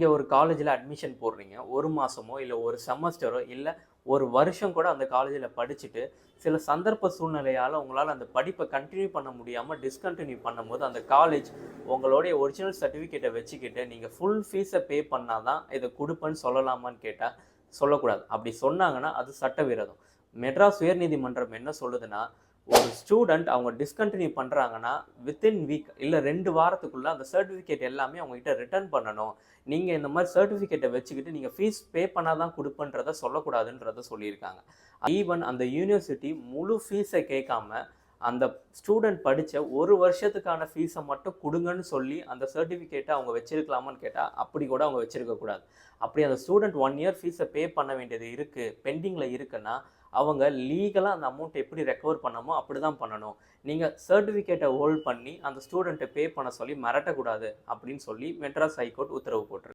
நீங்கள் ஒரு காலேஜில் அட்மிஷன் போடுறீங்க ஒரு மாதமோ இல்லை ஒரு செமஸ்டரோ இல்லை ஒரு வருஷம் கூட அந்த காலேஜில் படிச்சுட்டு சில சந்தர்ப்ப சூழ்நிலையால் உங்களால் அந்த படிப்பை கண்டினியூ பண்ண முடியாமல் டிஸ்கண்டினியூ பண்ணும்போது அந்த காலேஜ் உங்களுடைய ஒரிஜினல் சர்டிஃபிகேட்டை வச்சுக்கிட்டு நீங்கள் ஃபுல் ஃபீஸை பே பண்ணால் தான் இதை கொடுப்பேன்னு சொல்லலாமான்னு கேட்டால் சொல்லக்கூடாது. அப்படி சொன்னாங்கன்னா அது சட்டவிரோதம். மெட்ராஸ் உயர்நீதிமன்றம் என்ன சொல்லுதுன்னா ஒரு ஸ்டூடெண்ட் அவங்க டிஸ்கண்டினியூ பண்ணுறாங்கன்னா வித்தின் வீக் இல்லை ரெண்டு வாரத்துக்குள்ளே அந்த சர்டிஃபிகேட் எல்லாமே அவங்ககிட்ட ரிட்டர்ன் பண்ணணும். நீங்கள் இந்த மாதிரி சர்டிஃபிகேட்டை வச்சுக்கிட்டு நீங்கள் ஃபீஸ் பே பண்ணால் தான் கொடுப்பன்றதை சொல்லக்கூடாதுன்றத சொல்லியிருக்காங்க. ஈவன் அந்த யூனிவர்சிட்டி முழு ஃபீஸை கேட்காம அந்த ஸ்டூடெண்ட் படித்த ஒரு வருஷத்துக்கான ஃபீஸை மட்டும் கொடுங்கன்னு சொல்லி அந்த சர்டிஃபிகேட்டை அவங்க வச்சிருக்கலாமான்னு கேட்டால் அப்படி கூட அவங்க வச்சுருக்கக்கூடாது அப்படி அந்த ஸ்டூடெண்ட் ஒன் இயர் ஃபீஸை பே பண்ண வேண்டியது இருக்குது பெண்டிங்கில் இருக்குன்னா அவங்க லீகலாக அந்த அமௌண்ட்டை எப்படி ரெக்கவர் பண்ணமோ அப்படி தான் பண்ணணும் நீங்கள் சர்டிஃபிகேட்டை ஹோல்ட் பண்ணி அந்த ஸ்டூடெண்ட்டை பே பண்ண சொல்லி மிரட்டக்கூடாது அப்படின்னு சொல்லி மெட்ராஸ் ஹைகோர்ட் உத்தரவு போட்டிருக்கு.